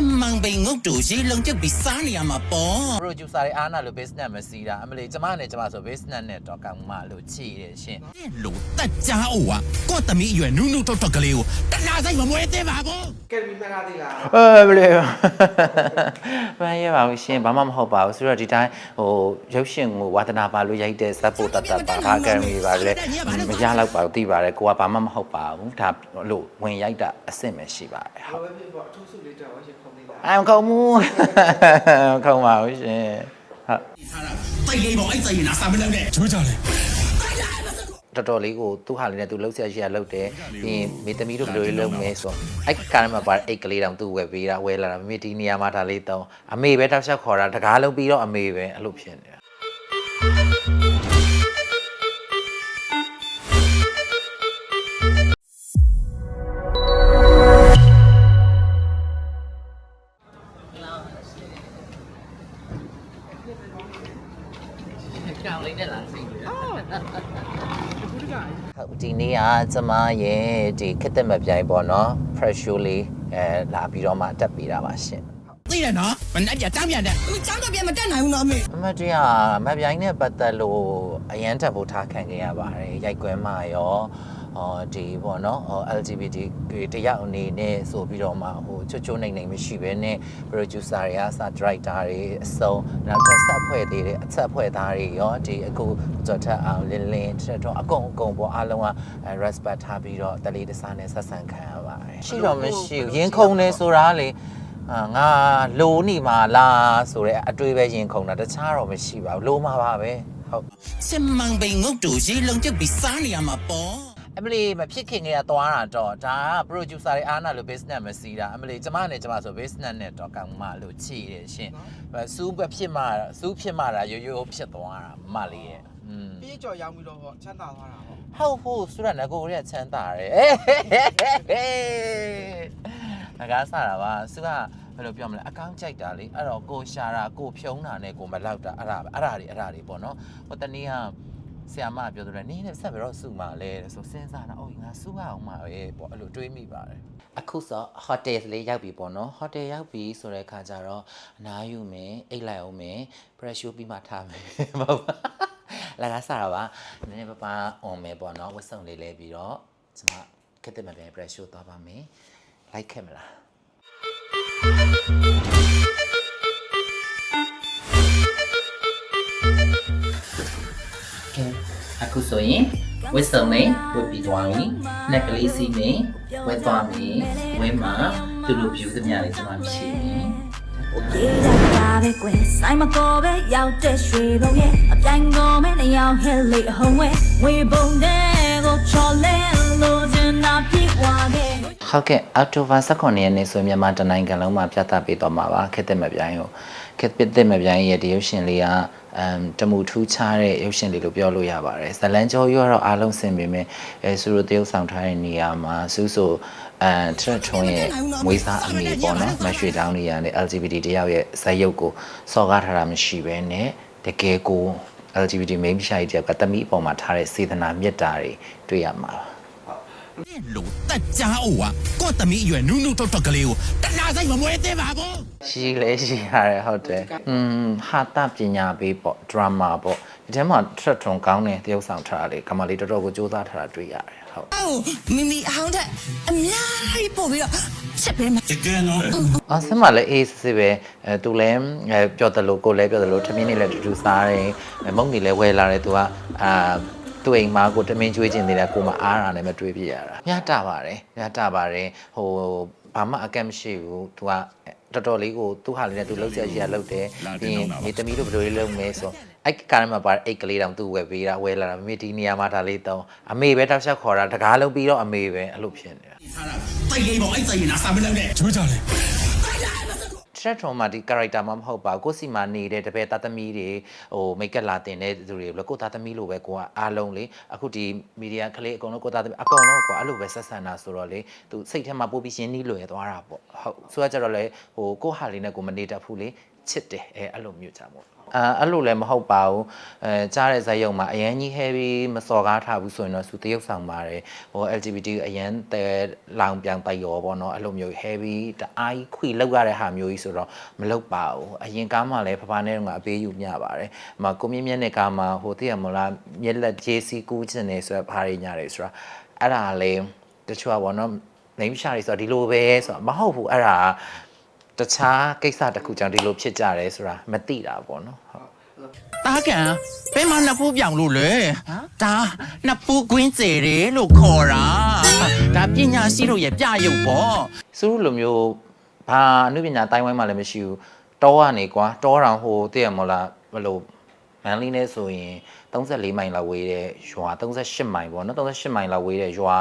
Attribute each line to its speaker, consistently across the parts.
Speaker 1: စစ်မှန်ပိန်ငုတ်တူရေလုံးကျုပ်ပြီးစားနေရမှာပေါ့
Speaker 2: producer တွေအားနာလို့ business မစီးတာအမလေးကျမနဲ့ကျမဆို business နဲ့တော့ကောင်းမလို့ချီတယ်ရှင်
Speaker 1: တဲ့လူတက်ကြအိုကကိုယ့်သမီးအရွယ်နုနုတော့တော့ကလေးကိုတနာဆိုင်မမွေးသေးပါဘူး
Speaker 3: ကယ်မီမှတ်ထားသေးလား
Speaker 2: အဲဘလေးမရပါဘူးရှင်ဘာမှမဟုတ်ပါဘူးဆိုတော့ဒီတိုင်းဟိုရုပ်ရှင်ကိုဝါသနာပါလို့ရိုက်တဲ့ဇက်ဖို့တတ်တတ်ပါဘာကယ်မီပါလေမရတော့ပါဘူးသိပါတယ်ကိုကဘာမှမဟုတ်ပါဘူးဒါလို့ဝင်ရိုက်တာအဆင့်ပဲရှိပါတယ်ဟုတ်
Speaker 3: ဘယ်ပဲဖြစ်ပေါ့အထူးစုလေးတော့ရှင်ခုံနေတာ
Speaker 2: အမ်ခုံမူခုံပါဘူးရှင်ဟုတ်
Speaker 1: တိတ်လေးပေါ့အဲ့စိတ်နာစားမလို့နဲ့ချိုးကြလေ
Speaker 2: တော်တော်လေးကိုသူ့ဟာလေးနဲ့သူလှုပ်ဆက်ရရလှုပ်တယ်ပြီးရင်မိသမီးတို့ဘယ်လိုလေးလုပ်မဲဆိုအဲ့ကားမှာပါအိတ်ကလေးတောင်သူ့ဝယ်ပေးတာဝယ်လာတာမိဒီနေရာမှာဒါလေးတောင်းအမေပဲတောက်လျှောက်ခေါ်တာတကားလုံးပြီးတော့အမေပဲအဲ့လိုဖြစ်နေ ဟုတ်ဒီနေ့ကကျမရဲ့ဒီခက်တဲ့မပြိုင်ပေါ့နော် pressure လေးအဲလာပြီးတော့မှတက်ပေးတာပါရှင်
Speaker 1: သိတယ်နော်မနဲ့ပြတမ်းပြန်တဲ့
Speaker 4: အမေចောင်းတော့ပြန်မတက်နိုင်ဘူးနော်အမေ
Speaker 2: အမတရမပြိုင်နဲ့ပတ်သက်လို့အရန်တက်ဖို့ထားခံခဲ့ရပါတယ်ရိုက်ကွဲမှာရော ဟောဒီပေါ့နော်ဟော LGBT တယောက်အနေနဲ့ဆိုပြီးတော့မှဟိုချွတ်ချွတ်နိုင်နိုင်မရှိဘဲနဲ့ producer တွေအစား director တွေအစုံနောက်ထပ်ဆက်ဖွဲ့သေးတယ်အဆက်ဖွဲ့သားတွေရောဒီအခုကြော်ထက်အောင်လင်းလင်းတက်တော့အကုန်အကုန်ပေါ့အားလုံးက respect ထားပြီးတော့တလေးတစားနဲ့ဆက်ဆံခံရပါတယ်ရှိတော့မရှိဘူးရင်ခုန်နေဆိုတာလေအာငါလိုနေမှာလားဆိုတော့အတွေးပဲရင်ခုန်တာတခြားတော့မရှိပါဘူးလိုမှာပါပဲဟုတ်
Speaker 1: စစ်မှန်ပိန်ငုတ်တူရေလုံးကျုပ်ပြီးစားနေရမှာပေါ့
Speaker 2: အမလီမဖြစ်ခင်ကတည်းကသွားတာတော့ဒါက producer တွေအားနာလို့ business မစီးတာအမလီကျမနဲ့ကျမဆို business နဲ့တော့ကောင်းမလို့ချီတယ်ရှင်စူးပဲဖြစ်မှစူးဖြစ်မှတာရိုးရိုးဖြစ်သွားတာမလေးရဲ့อืม
Speaker 3: ပြေးကြော်ရောက်ပြီးတော့ဟောချမ်းသာသွားတာပေါ့
Speaker 2: ဟုတ်ဟုတ်ဆိုတော့ငကိုရဲချမ်းသာတယ်ငကားစားတာပါစူကဘယ်လိုပြောမလဲအကောင့်ကြိုက်တာလေအဲ့တော့ကိုရှာတာကိုဖြုံးတာနဲ့ကိုမလောက်တာအဲ့ဒါအဲ့ဒါတွေအဲ့ဒါတွေပေါ့နော်ဟိုတနေ့က ဆရာမပြောတယ်နင်းနဲ့ဆက်ပြီးတော့စုမှာလဲဆိုစဉ်းစားတာအိုးငါစုရအောင်မှာပဲပေါ့အဲ့လိုတွေးမိပါတယ်အခုဆိုဟိုတယ်လေးရောက်ပြီပေါ့နော်ဟိုတယ်ရောက်ပြီဆိုတဲ့ခါကျတော့အနားယူမယ်အိတ်လိုက်အောင်မယ် pressure ပြီးမှထားမယ်ဟုတ်ပါလာကစားတာပါနည်းနည်းပါးပါအွန်မယ်ပေါ့နော်ဝတ်စုံလေးလဲပြီးတော့ကျွန်မခက်တဲ့မပြန် pressure သွားပါမယ်လိုက်ခဲ့မလား အခုဆိုရင်ဝစ်စုံနဲ့ဝစ်ပြီးသွားပြီ။နှက်ကလေးစီးနဲ့ဝစ်သွားပြီ။ဝင်းမှာသူတို့ view သမျှလေးကျွန်မဖြည့်ပြီ
Speaker 5: ပြေးကြတာပဲကွယ်ဆိုင်မကောပဲရောက်တဲ့ရွှေဘုံရဲ့အပြိုင်ကောမဲနေအောင်ဟဲလေးအဟုံးဝဲဝေဘုံတဲ့ကိုချော်လဲလို့ချင်တာပြေးွားခဲ့။
Speaker 2: ဟုတ်ကဲ့အောက်တိုဘာ18ရက်နေ့ဆိုမြန်မာတနိုင်ငံလုံးမှာပြသပေးသွားမှာပါခက်တဲ့မပြိုင်ကို ခက်တဲ့မပြိုင်ရဲ့ဒီရုပ်ရှင်လေးကအမ်တမူထူးခြားတဲ့ရုပ်ရှင်လေးလို့ပြောလို့ရပါတယ်ဇလန်ကျော်ရောတော့အားလုံးဆင်ပေမဲ့အဲသူတို့တရုပ်ဆောင်ထားတဲ့နေရာမှာစူးဆိုအဲထရက်ထွန်းရဲ့မွေးစားအမေပေါ့နော်မရွှေတောင်းနေရတဲ့ LGBT တယောက်ရဲ့ဇာတ်ရုပ်ကိုစော်ကားထားတာမရှိဘဲနဲ့တကယ်ကို LGBT မိန်းမရှာကြီးတယောက်ကတမိအပေါ်မှာထားတဲ့စေတနာမေတ္တာတွေတွေ့ရမှာပါ
Speaker 1: တဲ့ လူတက်ကြအိုကကိုယ့်သမီးအရွယ်နုနုတော့တော့ကလေးကိုတနာဆိုင်မမွေးသေးပါဘူး
Speaker 2: ရှိလဲရှိရတယ်ဟုတ်တယ်อืมဟာတပညာပေးပေါ့ဒရမာပေါ့ဒီထဲမှာထရက်ထွန်ကောင်းတဲ့တရုပ်ဆောင်ထားတာလေကမလေးတော်တော်ကိုစူးစမ်းထားတာတွေ့ရတယ်ဟုတ်
Speaker 4: အော်မီမီအဟောင်းတဲ့အများကြီးပို့ပြီးတော့ချက်ပေးမယ်
Speaker 1: တကယ်နော်
Speaker 2: အော်ဆင်မလည်းအေးစစ်စစ်ပဲအဲသူလည်းအဲပြောတယ်လို့ကိုလည်းပြောတယ်လို့ထမင်းနေလည်းတူတူစားတယ်အဲမုံနေလည်းဝယ်လာတယ်သူကအာ သူ့အိမ်မှာကိုတမင်းကျွေးခြင်းသေးတယ်ကိုမအားတာနဲ့မတွေးပြရတာမြတ်တာပါတယ်မြတ်တာပါတယ်ဟိုဘာမှအကန့်မရှိဘူးသူကတော်တော်လေးကိုသူ့ဟာလေးနဲ့သူလှုပ်ဆက်ရရလှုပ်တယ်ပြီးရင်မိသမီးတို့ဘယ်လိုလေးလုပ်မဲဆိုအဲ့ကားမှာပါအိတ်ကလေးတောင်သူ့ဝယ်ပေးတာဝယ်လာတာမိဒီနေရာမှာဒါလေးတောင်းအမေပဲတောက်လျှောက်ခေါ်တာတကားလုံးပြီးတော့အမေပဲအဲ့လိုဖြစ်နေတာ
Speaker 1: တိတ်လေးပေါ့အဲ့စိတ်နာစားမလို့နဲ့ချိုးကြလေ
Speaker 2: ထ ရက်ထုံမှာဒီ character မှမဟုတ်ပါဘူးကိုယ့်စီမှာနေတဲ့တပည့်သားသမီးတွေဟိုမိတ်ကပ်လာတင်တဲ့သူတွေဘလို့ကိုယ့်သားသမီးလိုပဲကိုကအားလုံးလေအခုဒီမီဒီယာကလေးအကုန်လုံးကိုယ့်သားသမီးအကုန်လုံးကိုအဲ့လိုပဲဆက်ဆံတာဆိုတော့လေသူစိတ်ထဲမှာပို့ပြီးရှင်းနှီးလွယ်သွားတာပေါ့ဟုတ်ဆိုတော့ကြတော့လေဟိုကိုယ့်ဟာလေးနဲ့ကိုမနေတတ်ဘူးလေချစ်တယ်အဲအဲ့လိုမျိုးကြမို့ဟုတ် အာအဲ့လိုလည်းမဟုတ်ပါဘူးအဲကြားတဲ့ဇာတ်ရုံမှာအရန်ကြီး heavy မစော်ကားထားဘူးဆိုရင်တော့သူတရုပ်ဆောင်ပါတယ်ဟို LGBT အရန်တဲလောင်ပြောင်တိုက်ရောပေါ့နော်အဲ့လိုမျိုး heavy တအားကြီးခွေလောက်ရတဲ့ဟာမျိုးကြီးဆိုတော့မလုပ်ပါဘူးအရင်ကားမှလည်းဖဖနဲ့ကအပေးယူမျှပါတယ်ဟိုကိုမြင့်မြတ်နဲ့ကားမှာဟိုတည့်ရမလားမျက်လက် JC ကူးချင်နေဆိုတော့ဘာတွေညာတွေဆိုတော့အဲ့ဒါလည်းတချို့ကပေါ့နော်နေမရှာတွေဆိုတော့ဒီလိုပဲဆိုတော့မဟုတ်ဘူးအဲ့ဒါ တခြားကိစ္စတစ်ခုကြောင့်ဒီလိုဖြစ်ကြတယ်ဆိုတာမသိတာပေါ့နော်ဟုတ်
Speaker 1: တားကန်ဘယ်မှာနှစ်ဖူးပြောင်လို့လဲဒါနှစ်ဖူးကွင်းစေတယ်လို့ခေါ်တာဒါပညာရှိတို့ရဲ့ပြရုပ်ပေါ့
Speaker 2: စူးလိုမျိုးဘာအနုပညာတိုင်းဝိုင်းမှလည်းမရှိဘူးတောကနေကွာတောတောင်ဟိုတည့်ရမလားဘယ်လိုမန်လေးနဲ့ဆိုရင် 34မိုင်လောက်ဝေးတဲ့ရွာ38မိုင်ပေါ့နော်38မိုင်လောက်ဝေးတဲ့ရွာ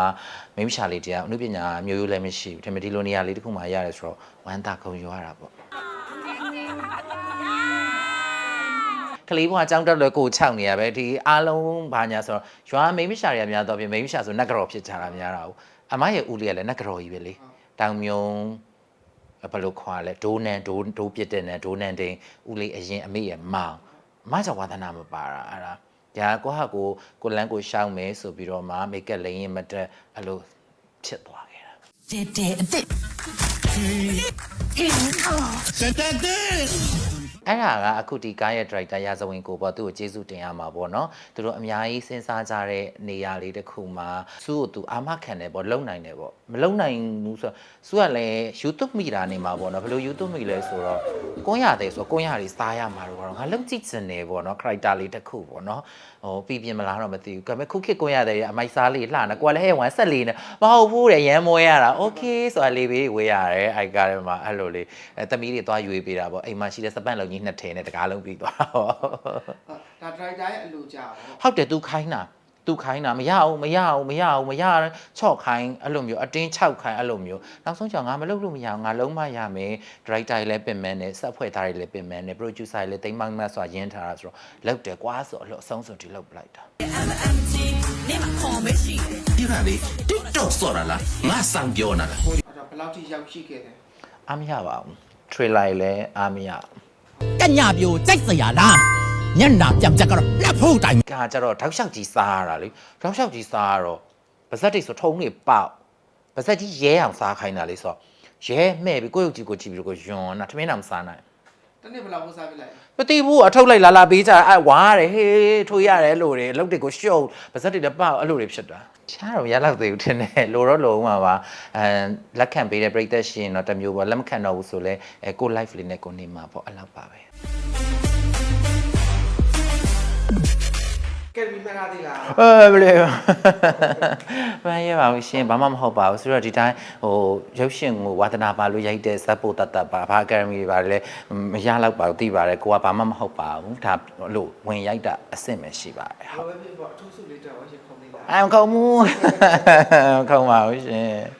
Speaker 2: မိမရှာလေးတရားအနုပညာမျိုးရိုးလည်းမရှိဘူးဒါပေမဲ့ဒီလိုနေရာလေးတစ်ခုမှရတယ်ဆိုတော့ဝမ်းသာခုံရွာတာပေါ့ကလေးဘွားအကြောင်းတက်လွယ်ကိုခြောက်နေရပဲဒီအားလုံးဘာညာဆိုတော့ရွာမိမရှာတွေကများတော့ပြင်မိမရှာဆိုနက်ကြော်ဖြစ်ကြတာများတာဟုတ်အမရဲ့ဦးလေးကလည်းနက်ကြော်ကြီးပဲလေတောင်မြုံဘယ်လိုခွာလဲဒိုးနန်ဒိုးဒိုးပြစ်တဲ့နန်ဒိုးနန်တိန်ဦးလေးအရင်အမေရဲ့မောင်အမကြောင့်ဝါသနာမပါတာအဲ့ဒါ ညာကိုဟာကိုကိုလန်းကိုရှောင်းမယ်ဆိုပြီးတော့မှမိတ်ကပ်လိန်ရင်မတက်အဲ့လိုဖြစ်သွားခဲ့တာ
Speaker 4: တဲ့တဲ့အစ်စ်
Speaker 1: တက်တက်တက်
Speaker 2: အဲ့ဒါကအခုဒီကားရဲ့ director ရာဇဝင်ကိုပေါ့သူ့ကိုကျေးဇူးတင်ရမှာပေါ့နော်သူတို့အများကြီးစဉ်းစားကြတဲ့နေရာလေးတစ်ခုမှာစုကိုသူအာမခံတယ်ပေါ့လုံနိုင်တယ်ပေါ့မလုံနိုင်ဘူးဆိုတော့စုကလည်း YouTube မိတာနေမှာပေါ့နော်ဘယ်လို YouTube မိလဲဆိုတော့ကွန်းရတယ်ဆိုတော့ကွန်းရတွေစားရမှာတော့ငါလုံကြည့်စင်တယ်ပေါ့နော် character လေးတစ်ခုပေါ့နော်ဟိုပြည်ပြင်မလားတော့မသိဘူးဒါပေမဲ့ခုခေတ်ကွန်းရတယ်အမိုက်စားလေးလှနေကိုကလည်းဟဲ့ဝမ်းဆက်လေးနဲ့မဟုတ်ဘူးတဲ့ရမ်းမွေးရတာ okay ဆိုတာလေးပေးဝေးရတယ်အိုက်ကားထဲမှာအဲ့လိုလေးအဲသမီးတွေသွားယူပေးတာပေါ့အိမ်မှာရှိတဲ့စပန့်လုံကြီးနှစ်ထည်နဲ့တကားလုံးပြီးသွားတော့
Speaker 3: ဒါဒရိုက်တာရဲ့အလိုကြပါဘော
Speaker 2: ဟုတ်တယ်သူခိုင်းတာသူခိုင်းတာမရအောင်မရအောင်မရအောင်မရချော့ခိုင်းအဲ့လိုမျိုးအတင်းချောက်ခိုင်းအဲ့လိုမျိုးနောက်ဆုံးကြောင့်ငါမလုပ်လို့မရအောင်ငါလုံးမရမယ်ဒရိုက်တာလည်းပြင်မယ်နဲ့စက်ဖွဲ့သားတွေလည်းပြင်မယ်နဲ့ပရိုဂျူဆာတွေလည်းတိမ်မောင်းမတ်စွာရင်းထားတာဆိုတော့လောက်တယ်ကွာဆိုတော့အဆုံးစွန်ဒီလောက်ပလိုက်တာ
Speaker 1: ဒီကလေး TikTok ဆော်ရလားငါစံပြောနာလား
Speaker 3: အဲ့တော့ဘယ်လောက်ထိရောက်ရှိခဲ့တယ်
Speaker 2: အားမရပါဘူး trailer လည်းအားမရဘူး
Speaker 1: ကညာပြိုကြိုက်စရာလားညနာပြောင်ချက်ကတော့လက်ဖို့တိုင်
Speaker 2: ကကြတော့ထောက်လျှောက်ကြီးစားရတာလေထောက်လျှောက်ကြီးစားရတော့ပါဇက်တွေဆိုထုံးနေပေါက်ပါဇက်ကြီးရဲအောင်စားခိုင်းတာလေဆိုတော့ရဲမဲ့ပြီးကိုယ့်ရုပ်ကြီးကိုကြည့်ပြီးတော့ကိုယွန်းတာထမင်းတောင်မစားနိုင်
Speaker 3: တနေ့ဘယ်လောက်ပို့စားပြလိုက်
Speaker 2: မတိဘူးအထုတ်လိုက်လာလာပေးကြအဲ့ဝါရတယ်ဟေးထိုးရတယ်လို့တွေအလုပ်တွေကိုရှုပ်ပါဇက်တွေလည်းပေါက်အဲ့လိုတွေဖြစ်တာ ချားတော့ရလောက်သေးဘူးထင်တယ်လိုတော့လိုမှာပါအဲလက်ခံပေးတဲ့ပြိသက်ရှင်တော့တစ်မျိုးပေါ့လက်မခံတော့ဘူးဆိုလဲအဲကို live လေးနဲ့ကိုနေမှာပေါ့အဲ့လောက်ပါပဲ
Speaker 3: ကဲမီမနာသေးလား
Speaker 2: အဲဘလေမရပါဘူးရှင်ဘာမှမဟုတ်ပါဘူးဆိုတော့ဒီတိုင်းဟိုရုပ်ရှင်ကိုဝါသနာပါလို့ရိုက်တဲ့ဇက်ပိုတတ်တတ်ပါဘာအကယ်ဒမီတွေပါလဲမရတော့ပါဘူးသိပါတယ်ကိုကဘာမှမဟုတ်ပါဘူးဒါလို့ဝင်ရိုက်တာအဆင့်ပဲရှိပါတယ်ဟုတ်
Speaker 3: ဘယ်ပဲဖြစ်ပေါ့အထူးစုလေးတော့ဝါရှင်ခုံနေတာ
Speaker 2: အမ်ကောင်းမူခေါင်းပါဦးရှင်